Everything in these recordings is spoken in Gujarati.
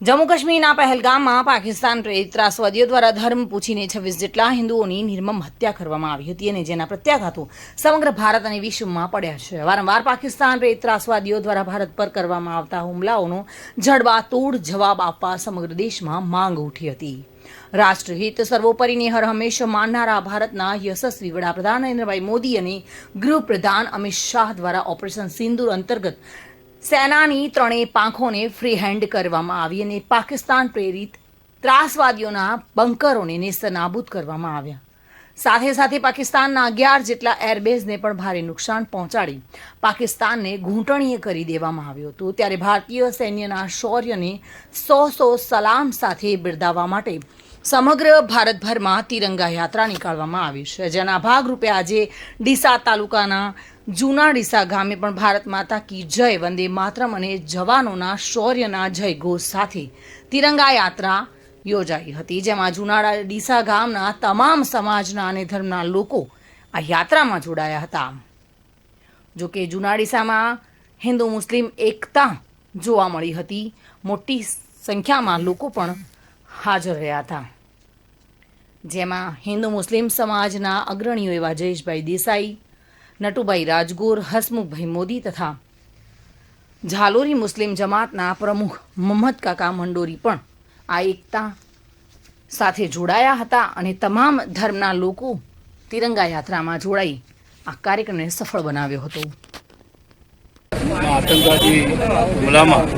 જમ્મુ કાશ્મીરના પહેલગામમાં પાકિસ્તાન પ્રેરિત ત્રાસવાદીઓ દ્વારા ધર્મ પૂછીને છવ્વીસ જેટલા હિન્દુઓની નિર્મમ હત્યા કરવામાં આવી હતી અને જેના પ્રત્યાઘાતો સમગ્ર ભારત અને વિશ્વમાં પડ્યા છે. વારંવાર પાકિસ્તાન પ્રેરિત ત્રાસવાદીઓ દ્વારા ભારત પર કરવામાં આવતા હુમલાઓનો જડબાતોડ જવાબ આપવા સમગ્ર દેશમાં માંગ ઉઠી હતી. રાષ્ટ્રહિત સર્વોપરીને હર હંમેશા માનનારા ભારતના યશસ્વી વડાપ્રધાન નરેન્દ્રભાઈ મોદી અને ગૃહપ્રધાન અમિત શાહ દ્વારા ઓપરેશન સિંદુર અંતર્ગત સેનાની ત્રણેય પાંખોને ફ્રી હેન્ડ કરવામાં આવી અને પાકિસ્તાન પ્રેરિત ત્રાસવાદીઓના બંકરોને નેસ્તનાબૂદ કરવામાં આવ્યા. સાથે સાથે પાકિસ્તાનના અગિયાર જેટલા એરબેઝને પણ ભારે નુકસાન પહોંચાડી પાકિસ્તાનને ઘૂંટણીએ કરી દેવામાં આવ્યું હતું. ત્યારે ભારતીય સૈન્યના શૌર્યને સો સો સલામ સાથે બિરદાવવા માટે સમગ્ર ભારતભરમાં તિરંગા યાત્રા નીકાળવામાં આવી છે. જેના ભાગરૂપે આજે ડીસા તાલુકાના જૂના ડીસા ગામે પણ ભારત માતા કી જય વંદે માતરમ અને જવાનોના શૌર્યના જય ઘોષ સાથે તિરંગા યાત્રા યોજાઈ હતી, જેમાં જૂના ડીસા ગામના તમામ સમાજના અને ધર્મના લોકો આ યાત્રામાં જોડાયા હતા. જોકે જુનાડીસામાં જૂના ડીસામાં હિન્દુ, મુસ્લિમ, એકતા જોવા મળી હતી. મોટી સંખ્યામાં લોકો પણ હાજર રહ્યા હતા. જેમાં હિન્દુ, મુસ્લિમ સમાજના અગ્રણીઓ એવા જયેશભાઈ દેસાઈ નટુભાઈ રાજગોર, હસમુખભાઈ મોદી તથા ઝાલોરી મુસ્લિમ જમાતના પ્રમુખ મોહમ્મદ કાકા મંડોરી પણ આ એકતા સાથે જોડાયા હતા અને તમામ ધર્મના લોકો તિરંગા યાત્રામાં જોડાઈ આ કાર્યક્રમને સફળ બનાવ્યો હતો. આતંકવાદી હુમલામાં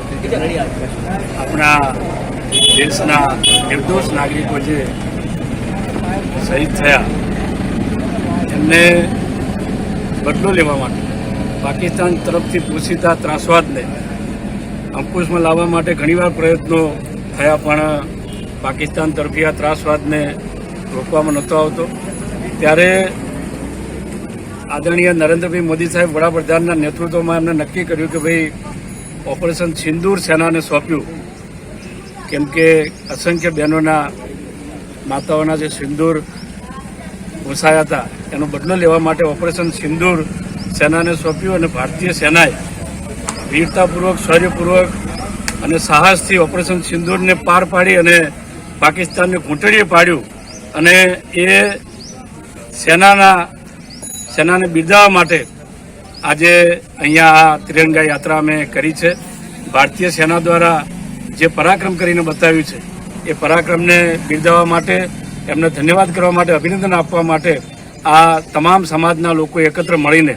આપણા દેશના નિર્દોષ નાગરિકો જે શહીદ થયા, એમને બદલો લેવા માટે. પાકિસ્તાન તરફથી પોષિતા ત્રાસવાદને અંકુશમાં લાવવા માટે ઘણીવાર પ્રયત્નો થયા, પણ પાકિસ્તાન તરફી આ ત્રાસવાદને રોકવામાં નહોતો આવતો. ત્યારે આદરણીય નરેન્દ્રભાઈ મોદી સાહેબ વડાપ્રધાનના નેતૃત્વમાં એમને નક્કી કર્યું કે ભાઈ, ઓપરેશન સિંદૂર સેનાને સોંપ્યું. કેમ કે અસંખ્ય બહેનોના, માતાઓના જે સિંદૂર ઘૂસાયા હતા એનો બદલો લેવા માટે ઓપરેશન સિંદૂર સેનાને સોંપ્યું અને ભારતીય સેનાએ વીરતાપૂર્વક, શૌર્યપૂર્વક અને સાહસથી ઓપરેશન સિંદૂરને પાર પાડી અને પાકિસ્તાનને ઘૂંટણીએ પાડ્યું અને એ સેનાના, સેનાને બિરદાવવા માટે આજે અહીંયા આ ત્રિરંગા યાત્રા અમે કરી છે. ભારતીય સેના દ્વારા જે પરાક્રમ કરીને બતાવ્યું છે, એ પરાક્રમને બિરદાવવા માટે, એમને ધન્યવાદ કરવા માટે, અભિનંદન આપવા માટે આ તમામ સમાજના લોકો એકત્ર મળીને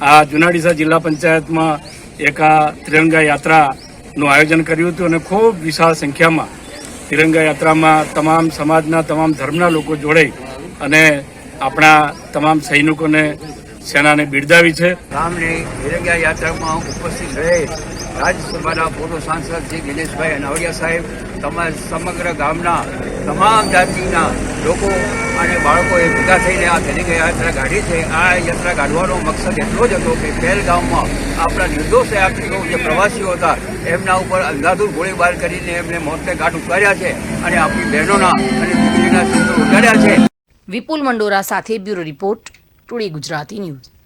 આ જુનાડીસા જિલ્લા પંચાયતમાં એક આ ત્રિરંગા યાત્રાનું આયોજન કર્યું હતું અને ખૂબ વિશાળ સંખ્યામાં ત્રિરંગા યાત્રામાં તમામ સમાજના તમામ ધર્મના લોકો જોડાઈ અને આપણા તમામ સૈનિકોને સેનાને બિરદાવી છે. ગામની તિરંગા યાત્રામાં ઉપસ્થિત રહે રાજ્યસભાના પૂર્વ સાંસદ શ્રી દિનેશભાઈ અનાવડિયા સાહેબ તમામ સમગ્ર ગામના તમામ જાતિના લોકો અને બાળકોએ ભેગા થઈને આ તિરંગા યાત્રા કાઢી છે. આ યાત્રા કાઢવાનો મકસદ એટલો જ હતો કે પહેલગામમાં આપણા નિર્દોષ યાત્રીઓ જે પ્રવાસીઓ હતા એમના ઉપર અંધાધૂર ગોળીબાર કરીને એમને મોતને ઘાટ ઉતાર્યા છે અને આપણી બહેનોના અને દીકરીના ઉતાર્યા છે. વિપુલ મંડોરા સાથે bureau report today Gujarati news